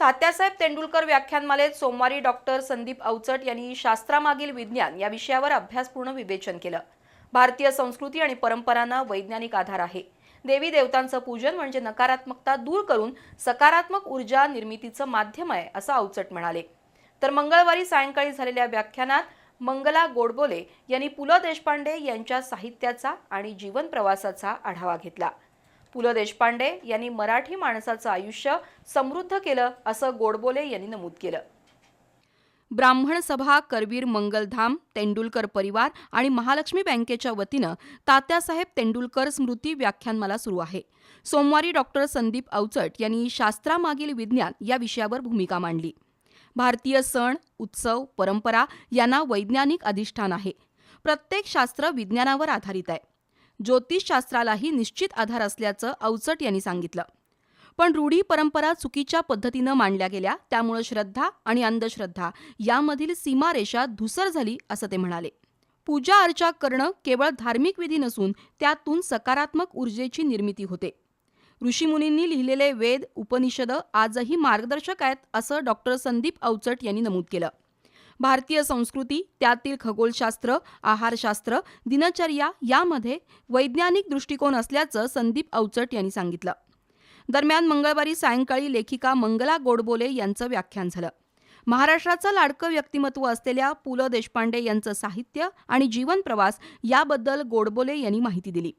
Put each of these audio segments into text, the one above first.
तात्यासाहेब तेंडुलकर व्याख्यानमालेत सोमवारी डॉक्टर संदीप अवचट यांनी शास्त्रामागील विज्ञान या विषयावर अभ्यासपूर्ण विवेचन केलं. भारतीय संस्कृती आणि परंपरांना वैज्ञानिक आधार आहे. देवी देवतांचं पूजन म्हणजे नकारात्मकता दूर करून सकारात्मक ऊर्जा निर्मितीचं माध्यम आहे असं अवचट म्हणाले. तर मंगळवारी सायंकाळी झालेल्या व्याख्यानात मंगला गोडबोले यांनी पु ल देशपांडे यांच्या साहित्याचा आणि जीवन प्रवासाचा आढावा घेतला. पु ल देशपांडे यांनी मराठी माणसाचं आयुष्य समृद्ध केलं असं गोडबोले यांनी नमूद केलं. ब्राह्मण सभा करवीर मंगलधाम तेंडुलकर परिवार आणि महालक्ष्मी बँकेच्या वतीनं तात्यासाहेब तेंडुलकर स्मृती व्याख्यानमाला सुरू आहे. सोमवारी डॉक्टर संदीप अवचट यांनी शास्त्रामागील विज्ञान या विषयावर भूमिका मांडली. भारतीय सण उत्सव परंपरा यांना वैज्ञानिक अधिष्ठान आहे. प्रत्येक शास्त्र विज्ञानावर आधारित आहे. ज्योतिषशास्त्रालाही निश्चित आधार असल्याचं अवचट यांनी सांगितलं. पण रूढी परंपरा चुकीच्या पद्धतीनं मांडल्या गेल्या त्यामुळे श्रद्धा आणि अंधश्रद्धा यामधील सीमारेषा धुसर झाली असं ते म्हणाले. पूजा अर्चा करणं केवळ धार्मिक विधी नसून त्यातून सकारात्मक ऊर्जेची निर्मिती होते. ऋषीमुनींनी लिहिलेले वेद उपनिषद आजही मार्गदर्शक आहेत असं डॉक्टर संदीप अवचट यांनी नमूद केलं. भारतीय संस्कृती त्यातील खगोलशास्त्र आहारशास्त्र दिनचर्या यामध्ये वैज्ञानिक दृष्टिकोन असल्याचं संदीप अवचट यांनी सांगितलं. दरम्यान मंगळवारी सायंकाळी लेखिका मंगला गोडबोले यांचं व्याख्यान झालं. महाराष्ट्राचं लाडकं व्यक्तिमत्व असलेल्या पु ल देशपांडे यांचं साहित्य आणि जीवन प्रवास याबद्दल गोडबोले यांनी माहिती दिली.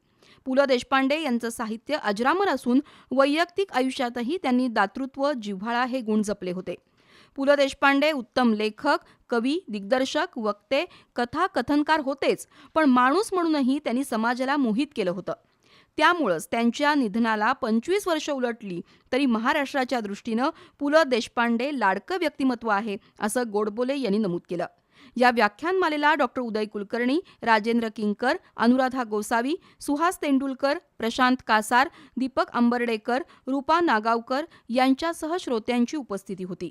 पु ल देशपांडे यांचं साहित्य अजरामर असून वैयक्तिक आयुष्यातही त्यांनी दातृत्व जिव्हाळा हे गुण जपले होते. पु ल देशपांडे उत्तम लेखक कवी दिग्दर्शक वक्ते कथा कथनकार होतेच पण माणूस म्हणूनही त्यांनी समाजाला मोहित केलं होतं. त्यामुळंच त्यांच्या निधनाला पंचवीस वर्ष उलटली तरी महाराष्ट्राच्या दृष्टीनं पु ल देशपांडे लाडकं व्यक्तिमत्व आहे असं गोडबोले यांनी नमूद केलं. या व्याख्यानमालेला डॉक्टर उदय कुलकर्णी राजेंद्र किंकर अनुराधा गोसावी सुहास तेंडुलकर प्रशांत कासार दीपक अंबर्डेकर रूपा नागावकर यांच्यासह श्रोत्यांची उपस्थिती होती.